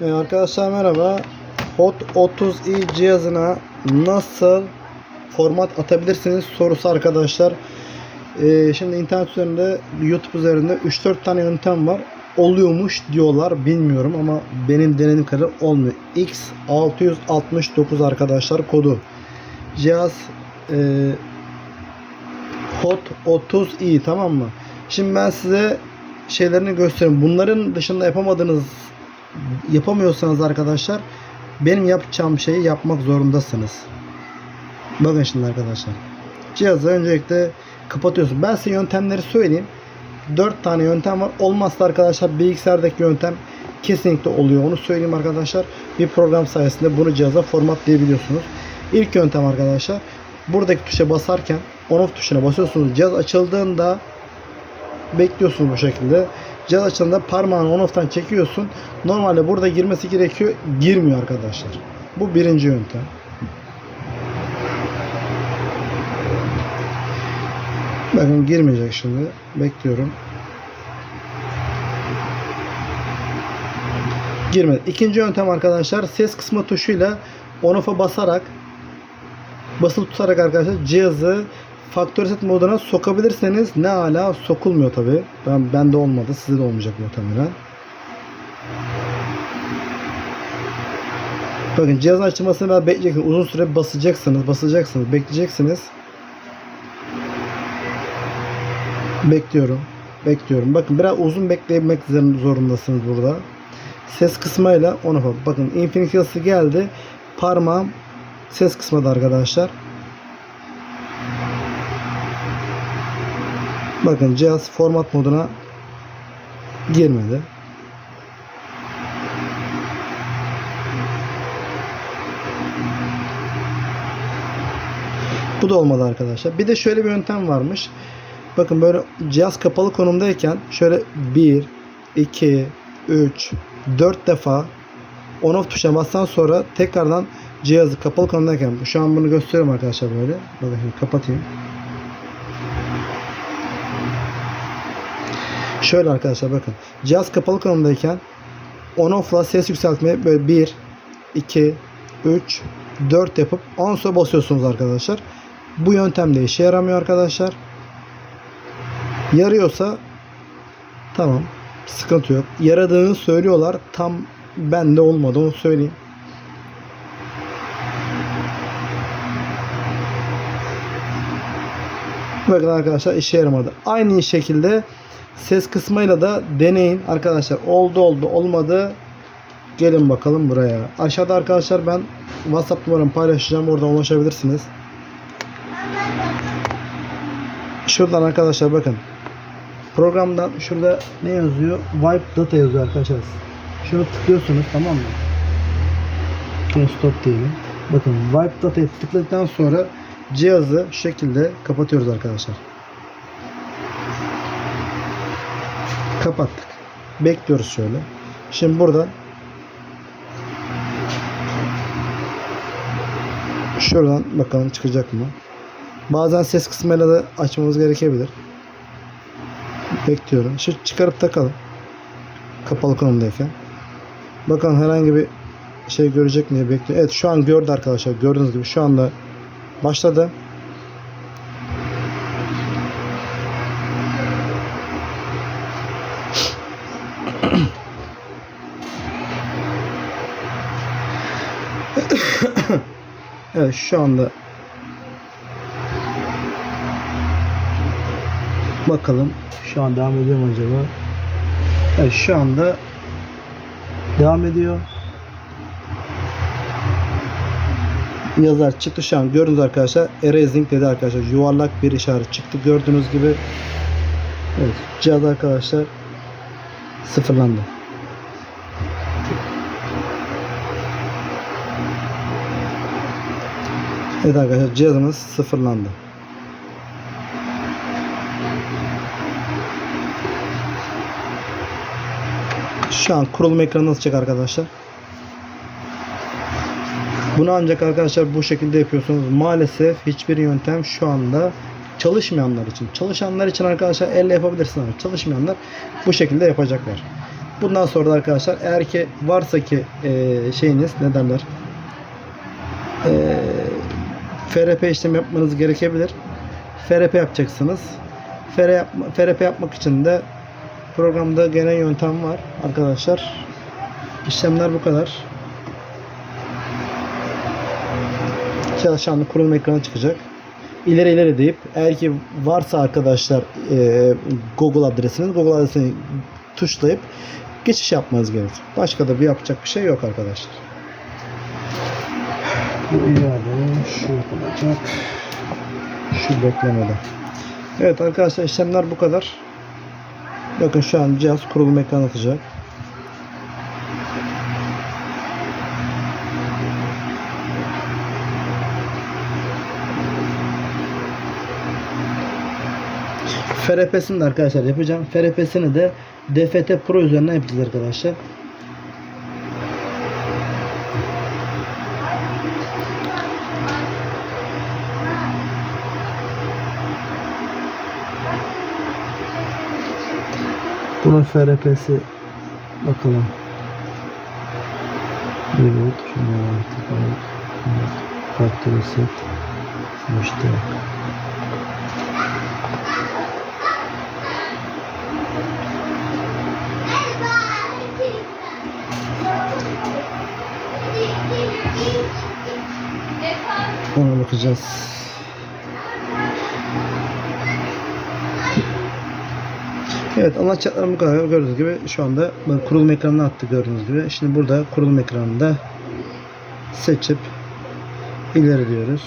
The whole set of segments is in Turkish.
Ee, arkadaşlar merhaba. Hot 30i cihazına nasıl format atabilirsiniz sorusu arkadaşlar. Ee, şimdi internet üzerinde YouTube üzerinde 3-4 tane yöntem var. Oluyormuş diyorlar bilmiyorum ama benim denediğim kadar olmuyor. X669 arkadaşlar kodu. Cihaz e, Hot 30i tamam mı? Şimdi ben size şeylerini göstereyim. Bunların dışında yapamadığınız yapamıyorsanız arkadaşlar benim yapacağım şeyi yapmak zorundasınız. Bakın şimdi arkadaşlar. Cihazı öncelikle kapatıyorsun. Ben size yöntemleri söyleyeyim. 4 tane yöntem var. Olmazsa arkadaşlar bilgisayardaki yöntem kesinlikle oluyor. Onu söyleyeyim arkadaşlar. Bir program sayesinde bunu cihaza formatlayabiliyorsunuz. İlk yöntem arkadaşlar. Buradaki tuşa basarken on off tuşuna basıyorsunuz. Cihaz açıldığında bekliyorsunuz bu şekilde. Cihaz açıldığında parmağını on off'tan çekiyorsun. Normalde burada girmesi gerekiyor. Girmiyor arkadaşlar. Bu birinci yöntem. Bakın girmeyecek şimdi. Bekliyorum. Girmedi. İkinci yöntem arkadaşlar ses kısmı tuşuyla on off'a basarak basılı tutarak arkadaşlar cihazı faktör set moduna sokabilirseniz ne ala sokulmuyor tabi. Ben bende olmadı. Sizde de olmayacak muhtemelen. Bakın cihazın açılmasını ben bekleyeceksiniz. Uzun süre basacaksınız. Basacaksınız. Bekleyeceksiniz. Bekliyorum. Bekliyorum. Bakın biraz uzun beklemek zorundasınız burada. Ses kısmıyla onu bak. Bakın Infinity Hills'ı geldi. Parmağım ses kısmadı arkadaşlar. Bakın cihaz format moduna girmedi. Bu da olmadı arkadaşlar. Bir de şöyle bir yöntem varmış. Bakın böyle cihaz kapalı konumdayken şöyle 1, 2, 3, 4 defa on off tuşuna bastan sonra tekrardan cihazı kapalı konumdayken şu an bunu gösteriyorum arkadaşlar böyle. Bakın kapatayım. Şöyle arkadaşlar bakın. Cihaz kapalı konumdayken on off'la ses yükseltmeye böyle 1, 2, 3, 4 yapıp on sonra basıyorsunuz arkadaşlar. Bu yöntem de işe yaramıyor arkadaşlar. Yarıyorsa tamam sıkıntı yok. Yaradığını söylüyorlar. Tam bende olmadı onu söyleyeyim. Bakın arkadaşlar işe yaramadı. Aynı şekilde ses kısmıyla da deneyin arkadaşlar. Oldu oldu olmadı. Gelin bakalım buraya. Aşağıda arkadaşlar ben WhatsApp numaramı paylaşacağım. Oradan ulaşabilirsiniz. Şuradan arkadaşlar bakın. Programdan şurada ne yazıyor? Wipe data yazıyor arkadaşlar. Şunu tıklıyorsunuz tamam mı? Şunu stop diyelim. Bakın wipe data'yı tıkladıktan sonra cihazı şekilde kapatıyoruz arkadaşlar. Kapattık. Bekliyoruz şöyle. Şimdi burada şuradan bakalım çıkacak mı? Bazen ses kısmıyla da açmamız gerekebilir. Bekliyorum. Şu çıkarıp takalım. Kapalı konumdayken. Bakalım herhangi bir şey görecek mi diye bekliyorum. Evet şu an gördü arkadaşlar. Gördüğünüz gibi şu anda başladı. evet şu anda Bakalım şu an devam ediyor mu acaba? Evet şu anda devam ediyor. Yazar çıktı şu an gördünüz arkadaşlar. Erasing dedi arkadaşlar. Yuvarlak bir işaret çıktı. Gördüğünüz gibi Evet cihaz arkadaşlar sıfırlandı. Evet arkadaşlar cihazımız sıfırlandı. Şu an kurulum ekranı açacak arkadaşlar. Bunu ancak arkadaşlar bu şekilde yapıyorsunuz. Maalesef hiçbir yöntem şu anda çalışmayanlar için. Çalışanlar için arkadaşlar elle yapabilirsiniz çalışmayanlar bu şekilde yapacaklar. Bundan sonra da arkadaşlar eğer ki varsa ki e, şeyiniz ne derler FRP işlem yapmanız gerekebilir. FRP yapacaksınız. FR FRP yapmak için de programda gelen yöntem var arkadaşlar. İşlemler bu kadar. Çalışanlı kurulum ekranı çıkacak. İleri ileri deyip eğer ki varsa arkadaşlar e, Google adresiniz Google adresini tuşlayıp geçiş yapmanız gerekiyor. Başka da bir yapacak bir şey yok arkadaşlar. İade şu yapılacak. Şu beklemede. Evet arkadaşlar işlemler bu kadar. Bakın şu an cihaz kurulum ekranı atacak. FRP'sini de arkadaşlar yapacağım. FRP'sini de DFT Pro üzerinden yapacağız arkadaşlar. Bunun FRP'si bakalım. Evet, şunu artık Faktör set. İşte. Ona bakacağız. Evet anlatacaklarım bu kadar. Gördüğünüz gibi şu anda kurulum ekranına attı gördüğünüz gibi. Şimdi burada kurulum ekranında seçip ileri diyoruz.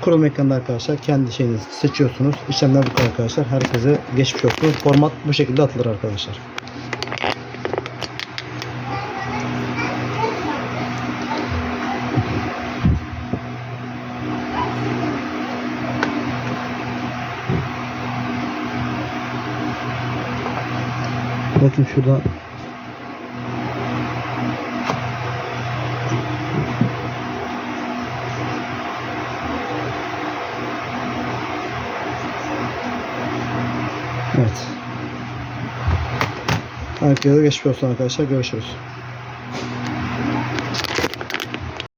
Kurulum ekranında arkadaşlar kendi şeyinizi seçiyorsunuz. İşlemler bu kadar arkadaşlar. Herkese geçmiş olsun. Format bu şekilde atılır arkadaşlar. Bakın şurada Evet. Herkese geçmiş olsun arkadaşlar. Görüşürüz.